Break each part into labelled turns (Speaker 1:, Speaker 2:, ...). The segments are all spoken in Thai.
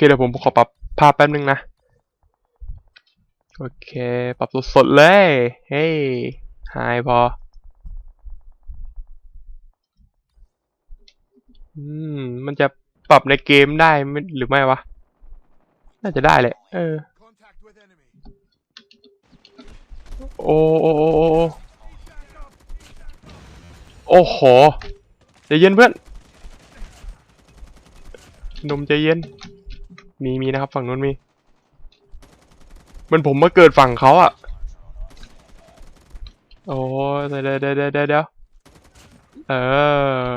Speaker 1: เคเดี๋ยวผมขอปรับภาพแป๊บนึงนะ โอเค ปรับสดๆเลย เฮ้ยหายพอ อืม มันจะปรับในเกมได้ไหมหรือไม่วะ น่าจะได้แหละ เออ โอ้โอ้โอ้โอ้โอ้โอ้โหใจเย็นเพื่อนนมใจเย็น มีมีนะครับ ฝั่งนู้นมี มันผมมาเกิดฝั่งเขาอะโอ้เดี๋ยวเดี๋ยวเดี๋ยวเดี๋ยวเดี๋ยวเออ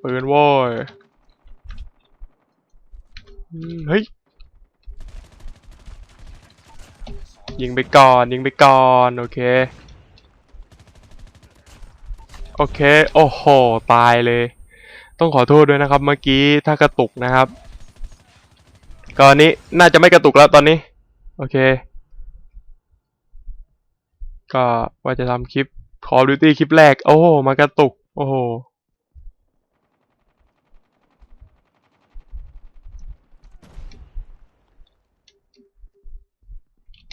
Speaker 1: เปืนโว้ยอืมเฮ้ย ยิงไปก่อน ยิงไปก่อน โอเค โอเค โอ้โห ตายเลย ต้องขอโทษด้วยนะครับ เมื่อกี้ถ้ากระตุกนะครับก็อันนี้น่าจะไม่กระตุกแล้วตอนนี้ โอเค ก็ว่าจะทำคลิป Call of Duty คลิปแรก โอ้โหมากระตุก โอ้โห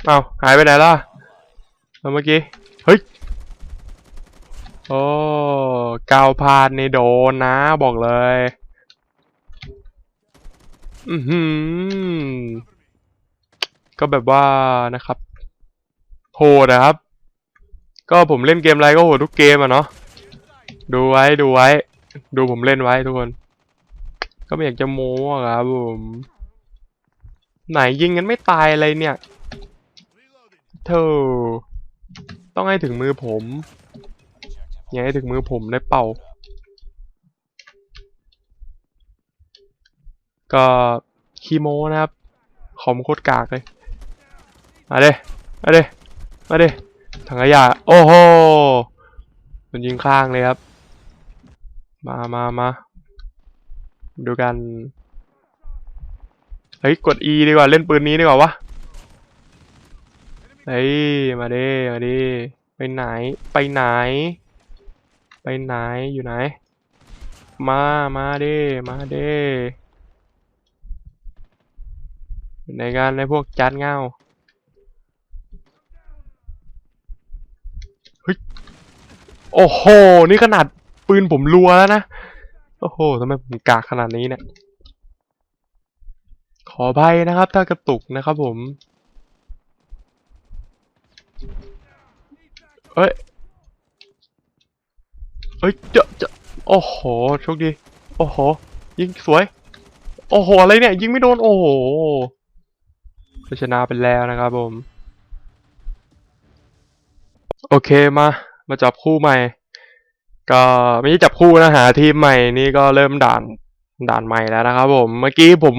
Speaker 1: เอาหายไปไหนล่ะแล้วเมื่อกี้ เฮ้ย กาวพานในโดนนะบอกเลย อือหือ ก็แบบว่านะครับ โหดนะครับ ก็ผมเล่นเกมอะไรก็โหดทุกเกมอะเนาะ ดูไว้ดูไว้ ดูผมเล่นไว้ทุกคน ก็ไม่อยากจะโม้อะครับผม ไหนยิงกันไม่ตายอะไรเนี่ย เธอ ต้องให้ถึงมือผม อย่าให้ถึงมือผมได้เป่า ก็คีโมนะครับคอมโคตรกากเลยมาเด้มาเด้มาเด้ถังขยะโอ้โหมันยิงข้างเลยครับ มามามาดูกัน เฮ้ย กด E ดีกว่า เล่นปืนนี้ดีกว่าวะ เฮ้ย มาดิมาดิไปไหน ไปไหน ไปไหนอยู่ไหน มามาดิมาดิในกันในพวกจานเงาเฮ้ยโอ้โห นี่ขนาดปืนผมรัวแล้วนะ โอ้โหทำไมผมกากขนาดนี้เนี่ย ขออภัยนะครับ ถ้ากระตุกนะครับผม เอ้ย เอ้ยเจาเจาโอ้โหโชคดี โอ้โห ยิงสวย โอ้โห อะไรเนี่ย ยิงไม่โดน โอ้โหชนะไปแล้วนะครับผม โอเคมา มาจับคู่ใหม่ ก็ไม่ใช่จับคู่นะหาทีมใหม่นี่ก็เริ่มด่านด่านใหม่แล้วนะครับ ผม เมื่อกี้ผม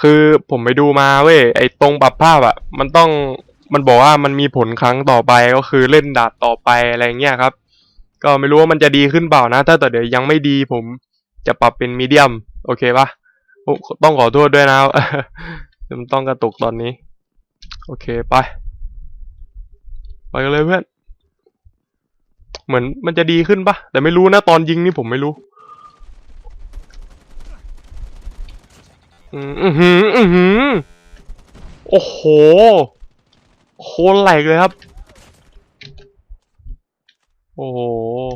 Speaker 1: คือผมไปดูมาเว้ยไอ้ตรงปรับภาพอะมันต้องมันบอกว่ามันมีผลครั้งต่อไปก็คือเล่นด่าบต่อไปอะไรเงี้ยครับ ก็ไม่รู้ว่ามันจะดีขึ้นเปล่านะ ถ้าแต่เดี๋ยวยังไม่ดีผมจะปรับเป็นมีเดียม โอเคปะต้องขอโทษด้วยนะมันต้องกระตุกตอนนี้ โอเคไป ไปกันเลยเพื่อน เหมือนมันจะดีขึ้นปะแต่ไม่รู้นะตอนยิงนี่ผมไม่รู้อืมอือหืออือหือโอ้โห โคตรแหลกเลยครับ โอ้โห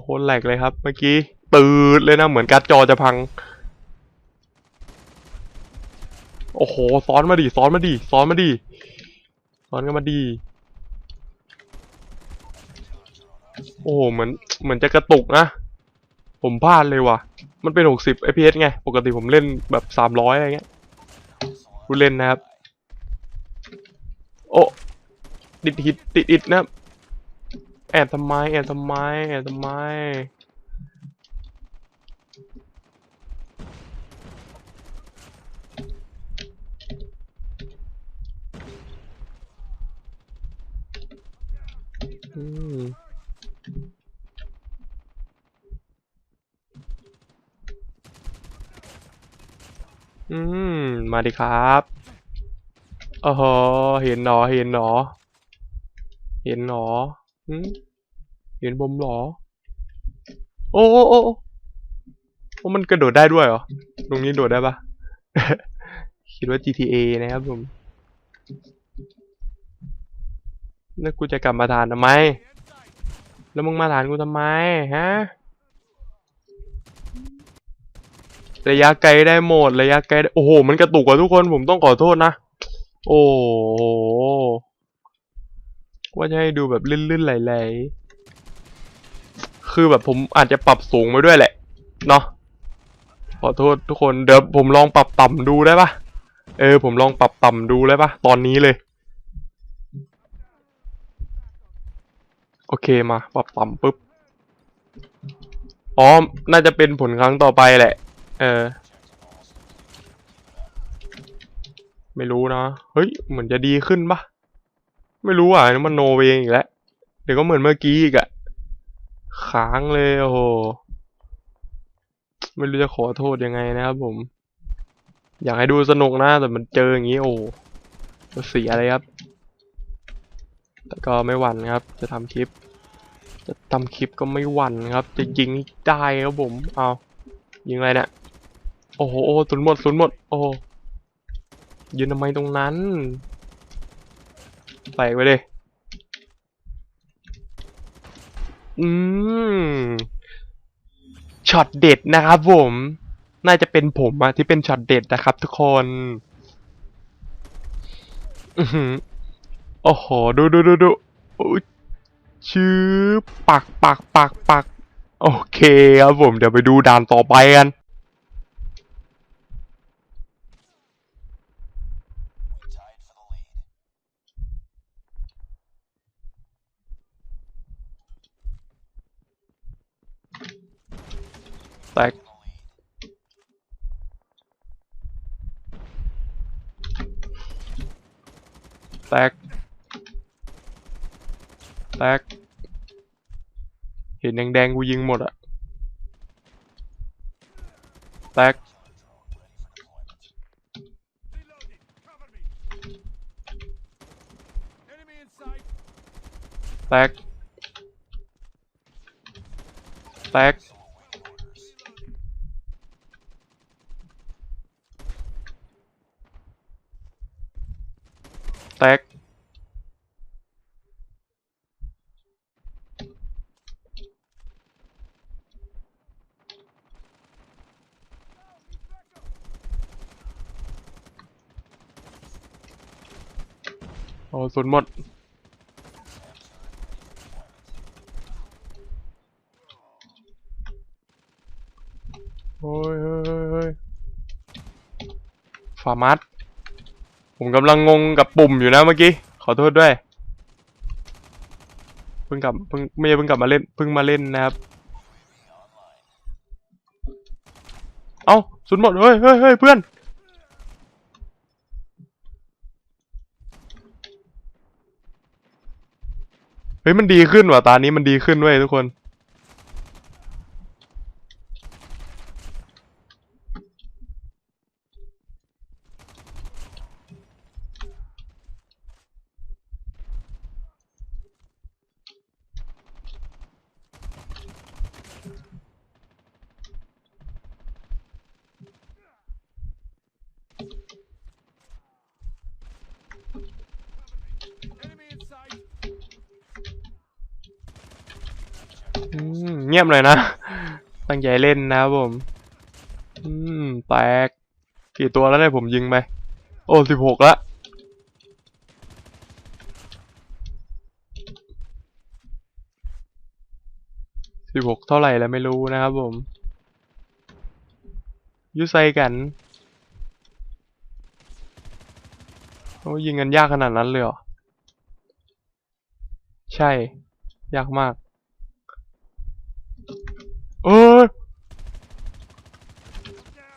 Speaker 1: โคตรแหลกเลยครับ เมื่อกี้ตืดเลยนะ เหมือนการ์ดจอจะพัง โอ้โห ซ้อนมาดิ ซ้อนมาดิ ซ้อนมาดิ ซ้อนกันมาดิโอ้โห เหมือน เหมือนจะกระตุกนะ ผมพลาดเลยว่ะ มันเป็น 60 fps ไง ปกติผมเล่นแบบ 300 อะไรเงี้ยผู้เล่นนะครับ โอ้ติดหิดติดอิดนะครับ แอบทำไม แอบทำไม แอบทำไม อืมอืม มาดิครับโอ้โหเห็นหนอ เห็นหนอ เห็นหนอ เห็นผมหรอ โอ้โอ้โอ้โอ้มันกระโดดได้ด้วยเหรอ ตรงนี้โดดได้ปะคิดว่า GTA นะครับผม แล้วกูจะกลับมาทานทำไม แล้วมึงมาฐานกูทำไมฮะ ระยะไกลได้หมด ระยะไกล โอ้โห มันกระตุกกว่าทุกคน ผมต้องขอโทษนะ โอ้โห ว่าจะให้ดูแบบลื่นๆไหลๆคือแบบผมอาจจะปรับสูงไปด้วยแหละ เนาะขอโทษทุกคนเดี๋ยวผมลองปรับต่ำดูได้ปะเออ ผมลองปรับต่ำดูได้ปะตอนนี้เลย โอเคมา ปรับต่ำปุ๊บอ๋อ น่าจะเป็นผลครั้งต่อไปแหละ เออ ไม่รู้นะ เฮ้ย เหมือนจะดีขึ้นปะ ไม่รู้อะนี่มันโนเวงอีกแล้วเดี๋ยวก็เหมือนเมื่อกี้อีกอะค้างเลยโอ้โหไม่รู้จะขอโทษยังไงนะครับผม อยากให้ดูสนุกนะแต่มันเจออย่างนี้โอ้เสียเลยครับ แต่ก็ไม่หวั่นครับ จะทำคลิป จะทำคลิปก็ไม่หวั่นครับ จะยิงได้ครับผม เอายิงอะไรเนี่ยโอ้โหสุนหมดสุนหมด โอ้ยืนทำไมตรงนั้น ส่ไปเลย อืมช็อตเด็ดนะครับผม น่าจะเป็นผมอะที่เป็นช็อตเด็ดนะครับทุกคนอือหือโอ้โห ดูดูดูดูอุ๊ยชื้อปักปักปักปัก โอเคครับผม เดี๋ยวไปดูด่านต่อไปกัน แตกแตกแตกเห็นแดงๆกูยิงหมดอะแตกแตกแตก ตกโอ้สุนหมดโอ้ยเฮ้ยเฮ้ยเฮ้ยฟาร์มัส ผมกำลังงงกับปุ่มอยู่นะเมื่อกี้ ขอโทษด้วยเพิ่งกลับเพิ่งไม่ใช่เพิ่งกลับมาเล่นเพิ่งมาเล่นนะครับ เอาสุดหมดเฮ้ยเฮ้ยเฮ้ยเพื่อนเฮ้ยมันดีขึ้นว่ะตานี้มันดีขึ้นเว้ยทุกคน เงียบเลยนะ ตั้งใจเล่นนะครับผม อืม แตก กี่ตัวแล้วเนี่ยผมยิงไป โอ้สิบหกละสิบหกเท่าไหร่แล้วไม่รู้นะครับผม ยุไซกันโอ้ยิงกันยากขนาดนั้นเลยเหรอ ใช่ ยากมาก เออ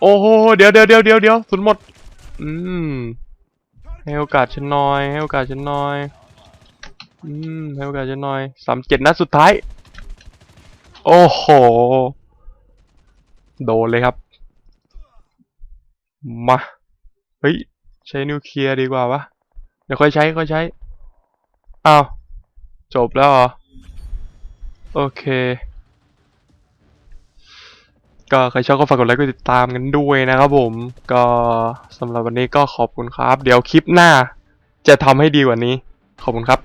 Speaker 1: โอ้โห เดี๋ยวเดี๋ยวเดี๋ยวเดี๋ยวเดี๋ยวสุดหมด อืม ให้โอกาสฉันหน่อย ให้โอกาสฉันหน่อย อืม ให้โอกาสฉันหน่อยสามเจ็ดนัดสุดท้าย โอ้โห โดนเลยครับ มา เฮ้ย ใช้นิวเคลียร์ดีกว่าวะ เดี๋ยวค่อยใช้ค่อยใช้ อ้าว จบแล้วเหรอ โอเค ก็ใครชอบก็ฝากกดไลค์กดติดตามกันด้วยนะครับผม ก็สำหรับวันนี้ก็ขอบคุณครับ เดี๋ยวคลิปหน้าจะทำให้ดีกว่านี้ ขอบคุณครับ